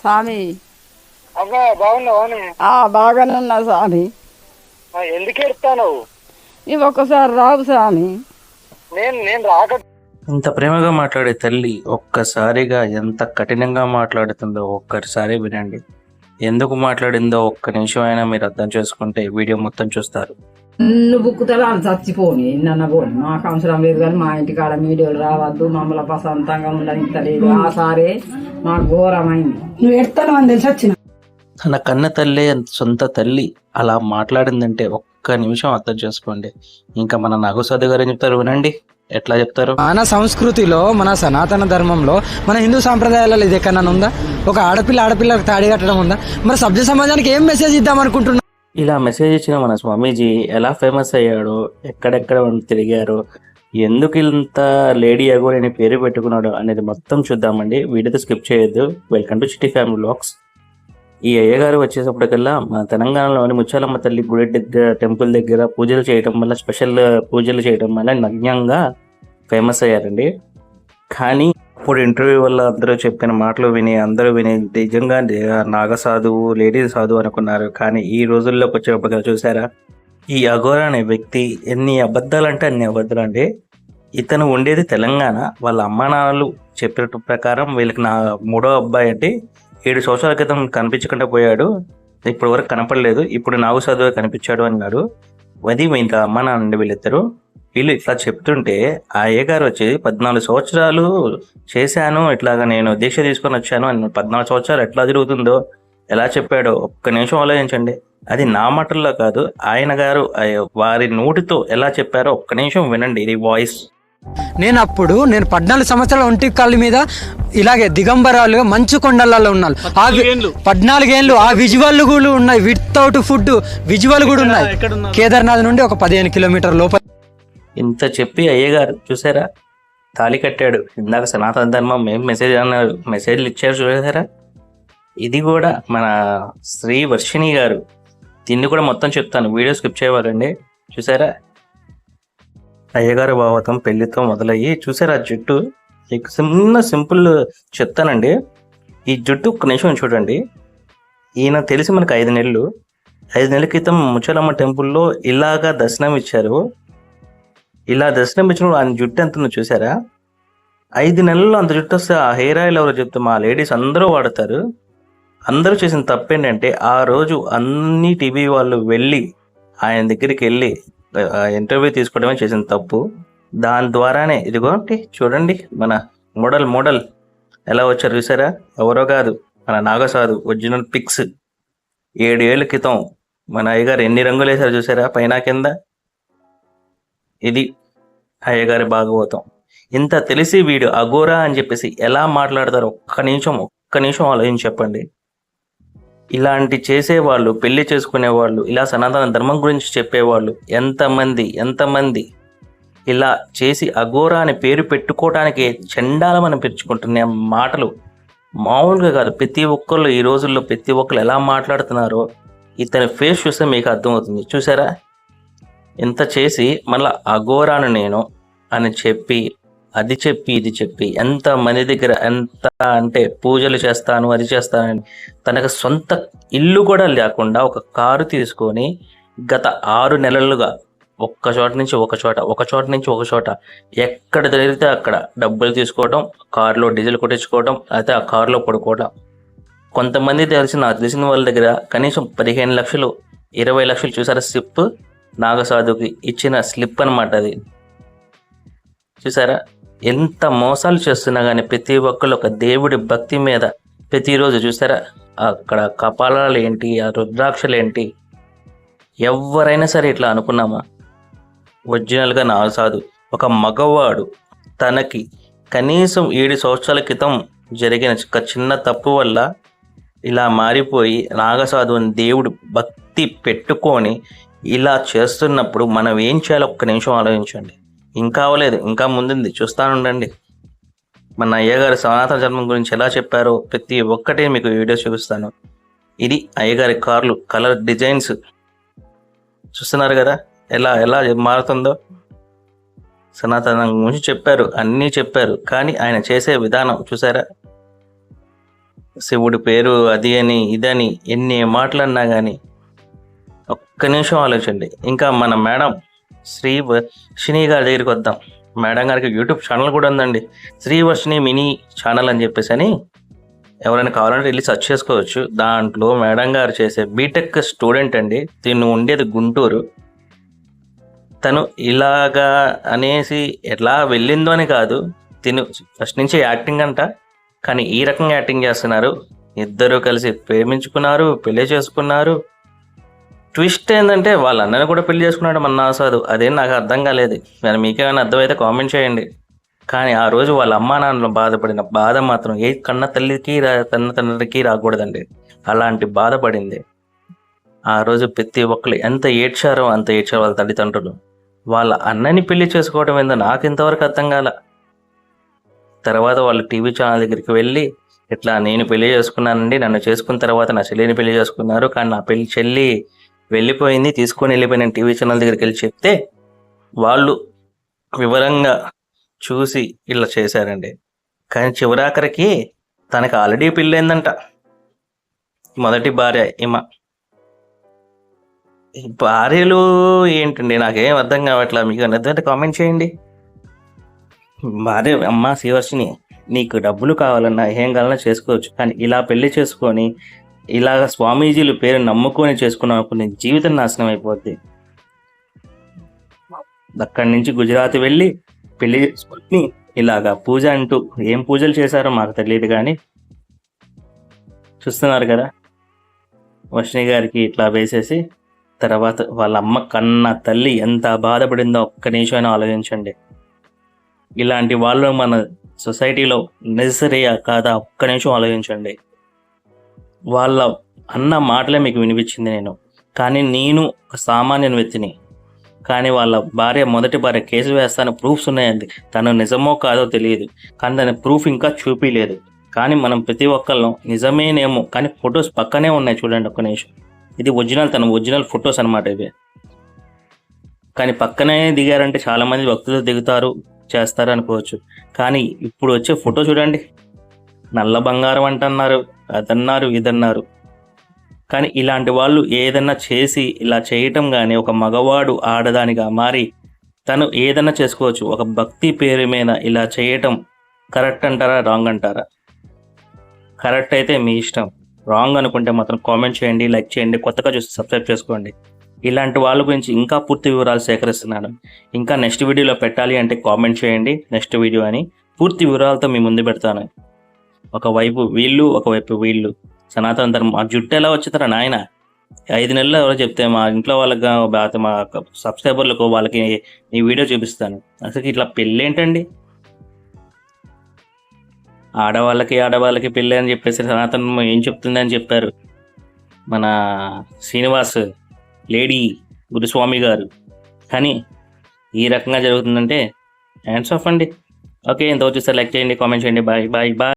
స్వామి. అవ్వా బాగున్నావానే ఆ బాగానే ఉన్నా స్వామి ఎందుకు ఎడతాను నీవు ఒక్కసారి రావు స్వామి. నేను నేను రాక ఇంత ప్రేమగా మాట్లాడే తల్లి ఒక్కసారిగా ఎంత కఠినంగా మాట్లాడుతుందో ఒక్కసారి వినండి. ఎందుకు మాట్లాడిందో ఒక్క నిమిషం అయినా మీరు అర్థం చేసుకుంటే వీడియో మొత్తం చూస్తారు. నువ్వు బుక్కుతలా చచ్చిపోని నన్న పోని మాకు అవసరం లేదు కానీ మా ఇంటి కాడ మీడియాలు రావద్దు మమ్మల్ని ప్రశాంతంగా ఉండనిస్తలేదు ఆ సారే మాకు ఘోరమైంది నువ్వు ఎడతాను అని తెలిసి వచ్చిన తన కన్న తల్లి సొంత తల్లి అలా మాట్లాడిందంటే ఒక్క నిమిషం అర్థం చేసుకోండి ఇంకా మన నాగసాది గారు ఏం చెప్తారు వినండి ఎట్లా చెప్తారు మన సంస్కృతిలో మన సనాతన ధర్మంలో మన హిందూ సాంప్రదాయాలలో ఇది ఎక్కడన్నా ఉందా ఒక ఆడపిల్ల ఆడపిల్లకు తాడి కట్టడం ఉందా మరి సభ్య సమాజానికి ఏం మెసేజ్ ఇద్దాం అనుకుంటున్నా ఇలా మెసేజ్ ఇచ్చిన మన స్వామీజీ ఎలా ఫేమస్ అయ్యాడు? ఎక్కడెక్కడ తిరిగారో తిరిగారు? ఎందుకు ఇంత లేడీ అగో నేను పేరు పెట్టుకున్నాడు? అనేది మొత్తం చూద్దామండి. వీడియోతో స్కిప్ చేయొద్దు. Welcome to Chitti family blogs ఈ అయ్యగారు వచ్చేటప్పటికల్లా మన తెలంగాణలోని ముచ్చాలమ్మ తల్లి గుడి దగ్గర టెంపుల్ దగ్గర పూజలు చేయడం వల్ల స్పెషల్ పూజలు చేయడం వల్ల నగ్నంగా ఫేమస్ అయ్యారండి. కానీ ఇప్పుడు ఇంటర్వ్యూ వల్ల అందరూ చెప్పిన మాటలు విని అందరూ విని నిజంగా నాగ సాధువు లేడీ సాధువు అనుకున్నారు. కానీ ఈ రోజుల్లోకి వచ్చేటప్పుడు చూసారా? ఈ అఘోర అనే వ్యక్తి ఎన్ని అబద్ధాలు అంటే అన్ని అబద్ధాలు అండి. ఇతను ఉండేది తెలంగాణ. వాళ్ళ అమ్మ నాన్నలు చెప్పిన ప్రకారం వీళ్ళకి నా మూడో అబ్బాయి అంటే ఏడు సంవత్సరాల క్రితం కనిపించకుండా పోయాడు. ఇప్పటి వరకు కనపడలేదు. ఇప్పుడు నాగసాధువు కనిపించాడు అన్నాడు. అది ఇంత అమ్మ నాన్న వీళ్ళిద్దరు. వీళ్ళు ఇట్లా చెప్తుంటే ఆ అయ్యగారు వచ్చి పద్నాలుగు సంవత్సరాలు చేశాను ఇట్లాగా నేను దీక్ష తీసుకొని వచ్చాను అని పద్నాలుగు సంవత్సరాలు ఎట్లా జరుగుతుందో ఎలా చెప్పాడో ఒక్క నిమిషం ఆలోచించండి. అది నా మాటల్లో కాదు ఆయన గారు వారి నోటితో ఎలా చెప్పారో ఒక్క నిమిషం వినండి ఇది వాయిస్. నేను అప్పుడు నేను పద్నాలుగు సంవత్సరాల ఒంటి కాళ్ళ మీద ఇలాగే దిగంబరాలుగా మంచు కొండలలో ఉన్నాను. ఆ పద్నాలుగేళ్ళు. ఆ విజువల్ కూడా ఉన్నాయి. వితౌట్ ఫుడ్ విజువల్ కూడా ఉన్నాయి. కేదార్నాథ్ నుండి ఒక పదిహేను కిలోమీటర్ లోపల ఇంత చెప్పి అయ్యగారు చూసారా? తాళి కట్టాడు. ఇందాక సనాతన ధర్మం ఏం మెసేజ్ అన్నారు? మెసేజ్లు ఇచ్చారు చూసారా? ఇది కూడా మన శ్రీ వర్షిణి గారు. దీన్ని కూడా మొత్తం చెప్తాను. వీడియో స్కిప్ చేయవాలండి చూసారా? అయ్యగారు భావతం పెళ్ళితో మొదలయ్యి చూసారా ఆ జుట్టు? మీకు చిన్న సింపుల్ చెప్తానండి. ఈ జుట్టు ఒక్క నిమిషం చూడండి. ఈయన తెలిసి మనకు ఐదు నెలలు. ఐదు నెలల క్రితం ముచ్చలమ్మ టెంపుల్లో ఇలాగా దర్శనం ఇచ్చారు. ఇలా దర్శనం ఇచ్చినప్పుడు ఆయన జుట్టు ఎంత చూసారా? ఐదు నెలల్లో అంత జుట్టు వస్తే ఆ హెయిర్ ఆయిల్ ఎవరో చెప్తే మా లేడీస్ అందరూ వాడతారు. అందరూ చేసిన తప్పు ఏంటంటే ఆ రోజు అన్ని టీవీ వాళ్ళు వెళ్ళి ఆయన దగ్గరికి వెళ్ళి ఇంటర్వ్యూ తీసుకోవడమే చేసిన తప్పు. దాని ద్వారానే ఇదిగోండి చూడండి మన మోడల్ మోడల్ ఎలా వచ్చారు చూసారా? ఎవరో కాదు మన నాగసాధు ఒరిజినల్ పిక్స్. ఏడు ఏళ్ళ క్రితం మన అయ్యగారు ఎన్ని రంగులు వేశారు చూసారా? పైన కింద. ఇది అయ్యగారి భాగవతం. ఇంత తెలిసి వీడు అఘోరా అని చెప్పేసి ఎలా మాట్లాడతారు ఒక్క నిమిషం ఒక్క నిమిషం ఆలోచించి చెప్పండి. ఇలాంటి చేసేవాళ్ళు పెళ్ళి చేసుకునేవాళ్ళు ఇలా సనాతన ధర్మం గురించి చెప్పేవాళ్ళు ఎంతమంది ఎంతమంది? ఇలా చేసి అఘోరా అనే పేరు పెట్టుకోవడానికి చండాలం అనిపించుకుంటున్న మాటలు మామూలుగా కాదు. ప్రతి ఒక్కళ్ళు ఈ రోజుల్లో ప్రతి ఒక్కరు ఎలా మాట్లాడుతున్నారో ఇతని ఫేస్ చూస్తే మీకు అర్థమవుతుంది. చూసారా? ఇంత చేసి మళ్ళీ అఘోరాను నేను అని చెప్పి అది చెప్పి ఇది చెప్పి ఎంత మంది దగ్గర ఎంత అంటే పూజలు చేస్తాను అది చేస్తానని తనకు సొంత ఇల్లు కూడా లేకుండా ఒక కారు తీసుకొని గత ఆరు నెలలుగా ఒక్క చోట నుంచి ఒక చోట ఒక చోట నుంచి ఒక చోట ఎక్కడ జరిగితే అక్కడ డబ్బులు తీసుకోవడం కారులో డీజిల్ కొట్టించుకోవడం అయితే ఆ కారులో పడుకోవడం కొంతమంది తెలిసిన నాకు తెలిసిన వాళ్ళ దగ్గర కనీసం పదిహేను లక్షలు ఇరవై లక్షలు చూసారా సిప్ నాగసాధుకి ఇచ్చిన స్లిప్ అనమాట అది. చూసారా? ఎంత మోసాలు చేస్తున్నా కానీ ప్రతి ఒక్కళ్ళు ఒక దేవుడి భక్తి మీద ప్రతిరోజు చూసారా? అక్కడ కపాలాలు ఏంటి ఆ రుద్రాక్షలు ఏంటి? ఎవరైనా సరే ఇట్లా అనుకున్నామా? ఒరిజినల్గా నాగసాధు ఒక మగవాడు. తనకి కనీసం ఏడు సంవత్సరాల క్రితం జరిగిన ఒక చిన్న తప్పు వల్ల ఇలా మారిపోయి నాగసాధువుని దేవుడు భక్తి పెట్టుకొని ఇలా చేస్తున్నప్పుడు మనం ఏం చేయాలో ఒక్క నిమిషం ఆలోచించండి. ఇంకా అవ్వలేదు ఇంకా ముందుంది. చూస్తానుండండి మన అయ్యగారి సనాతన జన్మం గురించి ఎలా చెప్పారో ప్రతి ఒక్కటి మీకు వీడియో చూపిస్తాను. ఇది అయ్యగారి కార్లు కలర్ డిజైన్స్. చూస్తున్నారు కదా? ఎలా ఎలా మారుతుందో? సనాతనం గురించి చెప్పారు అన్నీ చెప్పారు. కానీ ఆయన చేసే విధానం చూసారా? శివుడి పేరు అది అని ఇదని ఎన్ని మాటలన్నా కానీ ఒక్క నిమిషం ఆలోచండి ఇంకా మన మేడం శ్రీ వర్షిణి గారి దగ్గరికి వద్దాం. మేడం గారికి యూట్యూబ్ ఛానల్ కూడా ఉందండి. శ్రీ వర్షిణి మినీ ఛానల్ అని చెప్పేసి అని ఎవరైనా కావాలంటే వెళ్ళి సెర్చ్ చేసుకోవచ్చు. దాంట్లో మేడం గారు చేసే బీటెక్ స్టూడెంట్ అండి. తిను ఉండేది గుంటూరు. తను ఇలాగా అనేసి ఎట్లా వెళ్ళిందో అని కాదు. తిను ఫస్ట్ నుంచి యాక్టింగ్ అంట. కానీ ఈ రకంగా యాక్టింగ్ చేస్తున్నారు. ఇద్దరు కలిసి ప్రేమించుకున్నారు పెళ్ళి చేసుకున్నారు. ట్విస్ట్ ఏంటంటే వాళ్ళ అన్నని కూడా పెళ్ళి చేసుకున్నాడు మన ఆసాదు అదేం నాకు అర్థం కాలేదు. మరి మీకేమైనా అర్థమైతే కామెంట్ చేయండి. కానీ ఆ రోజు వాళ్ళ అమ్మా నాన్నలు బాధపడిన బాధ మాత్రం ఏ కన్న తల్లికి రా కన్న తండ్రికి రాకూడదండి. అలాంటి బాధపడింది. ఆ రోజు ప్రతి ఒక్కరు ఎంత ఏడ్చారో అంత ఏడ్చారు వాళ్ళ తల్లిదండ్రులు. వాళ్ళ అన్నని పెళ్ళి చేసుకోవడం ఏందో నాకు ఇంతవరకు అర్థం కాల. తర్వాత వాళ్ళు టీవీ ఛానల్ దగ్గరికి వెళ్ళి ఇట్లా నేను పెళ్ళి చేసుకున్నానండి నన్ను చేసుకున్న తర్వాత నా చెల్లిని పెళ్ళి చేసుకున్నారు కానీ నా పెళ్ళి చెల్లి వెళ్ళిపోయింది తీసుకొని వెళ్ళిపోయిన టీవీ ఛానల్ దగ్గరికి వెళ్ళి చెప్తే వాళ్ళు వివరంగా చూసి ఇలా చేశారండి. కానీ చివరాఖరికి తనకి ఆల్రెడీ పెళ్ళైందంట. మొదటి భార్య ఇమ భార్యలు ఏంటండి? నాకేం అర్థం కావట్లేదు మీకు అర్థమైతే కామెంట్ చేయండి. భార్య అమ్మ శ్రీవర్షిని నీకు డబ్బులు కావాలన్నా ఏం కావాలన్నా చేసుకోవచ్చు. కానీ ఇలా పెళ్ళి చేసుకొని ఇలాగ స్వామీజీలు పేరు నమ్ముకొని చేసుకున్నప్పుడు నేను జీవితం నాశనం అయిపోద్ది. అక్కడి నుంచి గుజరాత్ వెళ్ళి పెళ్ళి చేసుకుని ఇలాగా పూజ అంటూ ఏం పూజలు చేశారో మాకు తెలియదు కానీ చూస్తున్నారు కదా? వర్షిణి గారికి ఇట్లా వేసేసి తర్వాత వాళ్ళ అమ్మ కన్న తల్లి ఎంత బాధపడిందో ఒక్క నిమిషమైనా ఆలోచించండి. ఇలాంటి వాళ్ళు మన సొసైటీలో నెసరీయా కాదా? ఒక్క నిమిషం ఆలోచించండి. వాళ్ళ అన్న మాటలే మీకు వినిపించింది నేను. కానీ నేను ఒక సామాన్య వ్యక్తిని. కానీ వాళ్ళ భార్య మొదటి భార్య కేసు వేస్తాను ప్రూఫ్స్ ఉన్నాయండి. తను నిజమో కాదో తెలియదు. కానీ దాని ప్రూఫ్ ఇంకా చూపించలేదు కానీ మనం ప్రతి ఒక్కళ్ళం నిజమేనేమో. కానీ ఫొటోస్ పక్కనే ఉన్నాయి చూడండి ఒక్క నిమిషం. ఇది ఒరిజినల్ తన ఒరిజినల్ ఫొటోస్ అనమాట ఇవి. కానీ పక్కనే దిగారంటే చాలామంది భక్తులు దిగుతారు చేస్తారు అనుకోవచ్చు. కానీ ఇప్పుడు వచ్చే ఫోటో చూడండి. నల్ల బంగారం అంటున్నారు అదన్నారు ఇదన్నారు. కానీ ఇలాంటి వాళ్ళు ఏదన్నా చేసి ఇలా చేయటం కానీ ఒక మగవాడు ఆడదానిగా మారి తను ఏదన్నా చేసుకోవచ్చు. ఒక భక్తి పేరు మీద ఇలా చేయటం కరెక్ట్ అంటారా రాంగ్ అంటారా? కరెక్ట్ అయితే మీ ఇష్టం. రాంగ్ అనుకుంటే మాత్రం కామెంట్ చేయండి లైక్ చేయండి కొత్తగా చూసి సబ్స్క్రైబ్ చేసుకోండి. ఇలాంటి వాళ్ళ గురించి ఇంకా పూర్తి వివరాలు సేకరిస్తున్నాను. ఇంకా నెక్స్ట్ వీడియోలో పెట్టాలి అంటే కామెంట్ చేయండి నెక్స్ట్ వీడియో అని పూర్తి వివరాలతో మీ ముందు పెడతాను. ఒకవైపు వీళ్ళు ఒకవైపు వీళ్ళు. సనాతన ధర్మం. ఆ జుట్టు ఎలా వచ్చిందిరా నాయన? ఐదు నెలలు ఎవరో చెప్తే మా ఇంట్లో వాళ్ళకి మా సబ్స్క్రైబర్లకు వాళ్ళకి ఈ వీడియో చూపిస్తాను. అసలు ఇట్లా పెళ్ళి ఏంటండి ఆడవాళ్ళకి ఆడవాళ్ళకి పెళ్ళి అని చెప్పేసి సనాతనం ఏం చెప్తుంది అని చెప్పారు? మన శ్రీనివాస్ లేడీ గురుస్వామి గారు. కానీ ఈ రకంగా జరుగుతుందంటే హ్యాండ్స్ ఆఫ్ అండి. ఓకే ఇంత వచ్చేసారి లైక్ చేయండి కామెంట్ చేయండి. Bye bye bye.